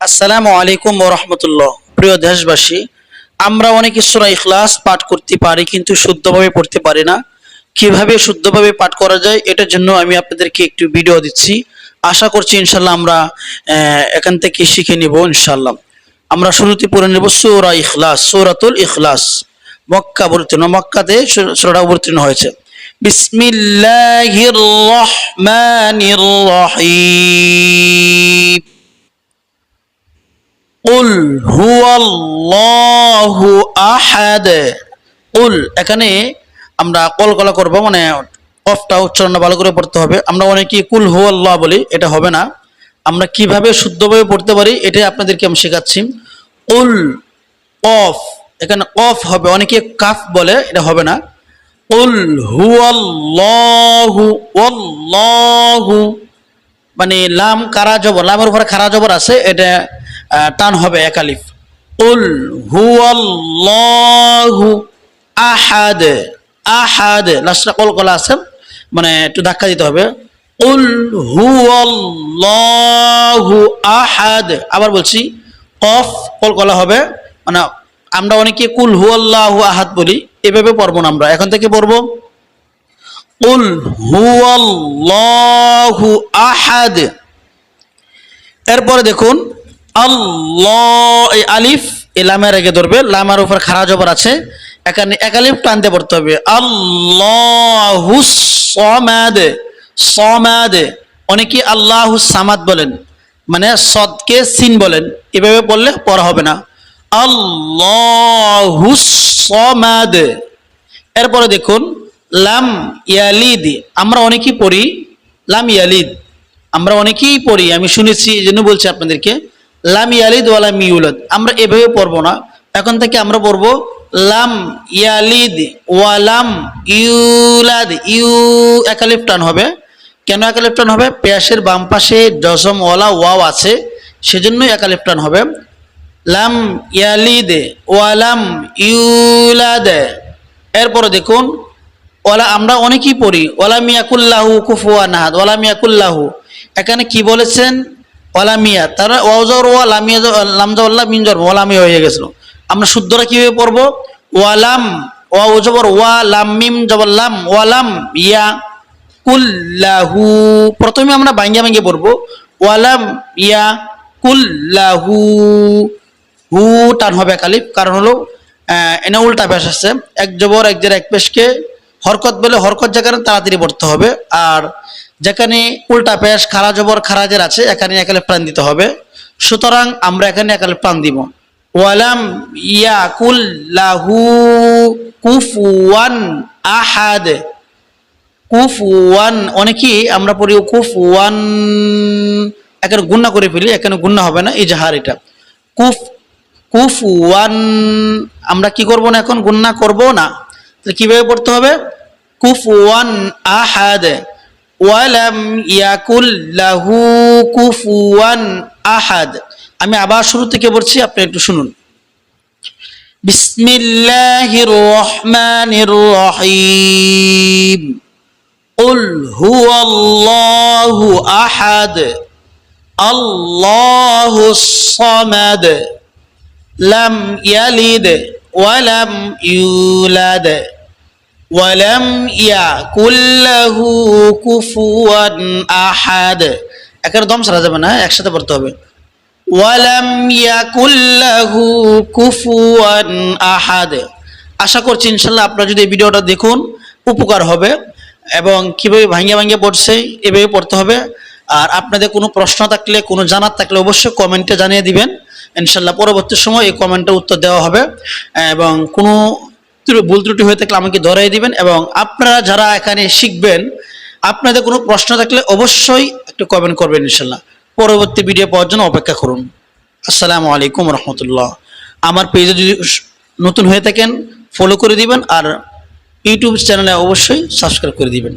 আসসালামু আলাইকুম রহমতুল্লাহ। প্রিয় দেশবাসী, আমরা অনেক সুরা ইখলাস পাঠ করতে পারি কিন্তু শুদ্ধভাবে পড়তে পারি না। কীভাবে শুদ্ধভাবে পাঠ করা যায় এটার জন্য আমি আপনাদেরকে একটু ভিডিও দিচ্ছি। আশা করছি ইনশাল্লাহ আমরা এখান থেকে শিখে নিব ইনশাল্লাহ আমরা শুরুতে পড়ে নেব সৌরা ইখলাস, সৌরাতুল ইখলাস। মক্কা অবতীর্ণ, মক্কাতে সুরাটা অবতীর্ণ হয়েছে। বিসমিল্লাহির রহমানির রহিম। উল হুয়াল্লাহু আহাদ। উল এখানে আমরা কলকলা করব মানে কফটা উচ্চারণ ভালো করে পড়তে হবে। আমরা অনেকে কুল হুয়াল্লাহ বলি, এটা হবে না। আমরা কীভাবে শুদ্ধভাবে পড়তে পারি, এটাই আপনাদেরকে আমি শেখাচ্ছি। উল কফ, এখানে কফ হবে, অনেকে কাফ বলে, এটা হবে না। উল হুয়াল্লাহু, ওয়াল্লাহু মানে লাম কারা জবর, লামের উপরে খারা জবর আছে, এটা টান হবে একালিফ উল হুয়াল্লাহু আহাদ আহাদ। লাস্টটা কলকলা আছে মানে একটু ধাক্কা দিতে হবে। উল হুয়াল্লাহু আহাদ, আবার বলছি, কফ কল কলকলা হবে মানে আমরা অনেকে কুল হুয়াল্লাহু আহাদ বলি, এভাবে পড়ব না আমরা। এখন থেকে পড়ব। উল হুয়াল্লাহু আহাদ। এরপরে দেখুন আল্লাহ, এই আলিফ, এই লামের আগে ধরবে, লামের উপর খারা জবর আছে। এখানে একালিফ টানতে পড়তে হবে। আল্লাহু সমাদ সমাদ, অনেকে আল্লাহু সামাদ বলেন মানে সদকে সিন বলেন, এভাবে বললে পড়া হবে না। আল্লাহু সমাদ। এরপরে দেখুন, লাম ইয়ালিদ, আমরা অনেকেই পড়ি, লাম ইয়ালিদ, আমরা অনেকেই পড়ি, আমি শুনেছি, এই জন্য বলছি আপনাদেরকে লাম ইয়ালিদ ওয়ালাম ইউলাদ। আমরা এভাবে পড়ব না। এখন থেকে আমরা পড়ব, লাম ইয়ালিদ ওয়ালাম ইউলাদ। ইউ একালিফ টান হবে। কেন একালিফ টান হবে? পেয়াসের বাম পাশে জসম ওয়ালা ওয়াও আছে সেজন্যই একালিফ টান হবে। লাম ইয়ালিদ ওয়ালাম ইউলাদ। এরপরে দেখুন ওলা আমরা অনেকেই পড়ি ওলা মিয়াকুল্লাহু কুফুয়া নাহাদ ওলা মিয়াকুল্লাহু এখানে কি বলেছেন? ওলা মিয়া তারা ওয়াজর ওয়া লামজাউল্লাহ মিনজর ওয়ালামিয়া হয়ে গেছিল। আমরা শুদ্ধরা কীভাবে পড়ব? ওয়ালাম ওয়া ওজবর ওয়া, লাম, মিম জবর লাম, ওয়ালাম, ইয়া, কুল্লাহু। প্রথমে আমরা ভাঙ্গে ভাঙ্গে পড়ব। ওয়ালাম, ইয়া, কুল্লাহু। হু, টান হবে কালিপ কারণ হলো এনে উল্টা পেশ আছে এক জবর, এক জের, এক পেশকে। হরকত বলে হরকত যেখানে তাড়াতাড়ি পড়তে হবে। আর যেখানে উল্টা পেশ খারা জবর খারাজের আছে, এখানে একালে প্রাণ দিতে হবে। সুতরাং আমরা এখানে একালে প্রাণ দিব। ওয়ালাম ইয়া ইয়াকুল লাহু কুফুয়ান আহাদ। কুফুয়ান অনেকেই আমরা পড়ি কুফুয়ান এখানে গুন্না করে ফেলি, এখানে গুন্না হবে না এই জাহার এটা। কুফ কুফুয়ান আমরা কি করব না এখন? গুন্না করব না। তাহলে কীভাবে পড়তে হবে? কুফুয়ান আহাদ। ওয়ালাম ইয়াকুল লাহু কুফুয়ান আহাদ আমি আবার শুরু থেকে বলছি আপনি একটু শুনুন বিসমিল্লাহির রহমানির রহিম قل هو الله احد الله الصمد لم يلد ولم يولد ওয়ালাম ইয়া কুল্লাহু কুফুয়ান আহাদ। একের দম সারা যাবে না, একসাথে পড়তে হবে। ওয়ালাম ইয়া কুল্লাহু কুফুয়ান আহাদ। আশা করছি ইনশাল্লাহ আপনারা যদি এই ভিডিওটা দেখুন, উপকার হবে এবং কীভাবে ভাঙিয়ে ভাঙিয়ে পড়ছে, এভাবে পড়তে হবে। আর আপনাদের কোনো প্রশ্ন থাকলে, কোনো জানার থাকলে অবশ্যই কমেন্টে জানিয়ে দিবেন। ইনশাল্লাহ পরবর্তী সময় এই কমেন্টে উত্তর দেওয়া হবে এবং কোনো ভুল ত্রুটি হয়ে থাকলে আমাকে ধরাই দিবেন এবং আপনারা যারা এখানে শিখবেন, আপনাদের কোনো প্রশ্ন থাকলে অবশ্যই একটু কমেন্ট করবেন ইনশাল্লাহ। পরবর্তী ভিডিও পাওয়ার জন্য অপেক্ষা করুন। আসসালামু আলাইকুম রহমতুল্লাহ। আমার পেজে যদি নতুন হয়ে থাকেন ফলো করে দিবেন আর ইউটিউব চ্যানেলে অবশ্যই সাবস্ক্রাইব করে দিবেন।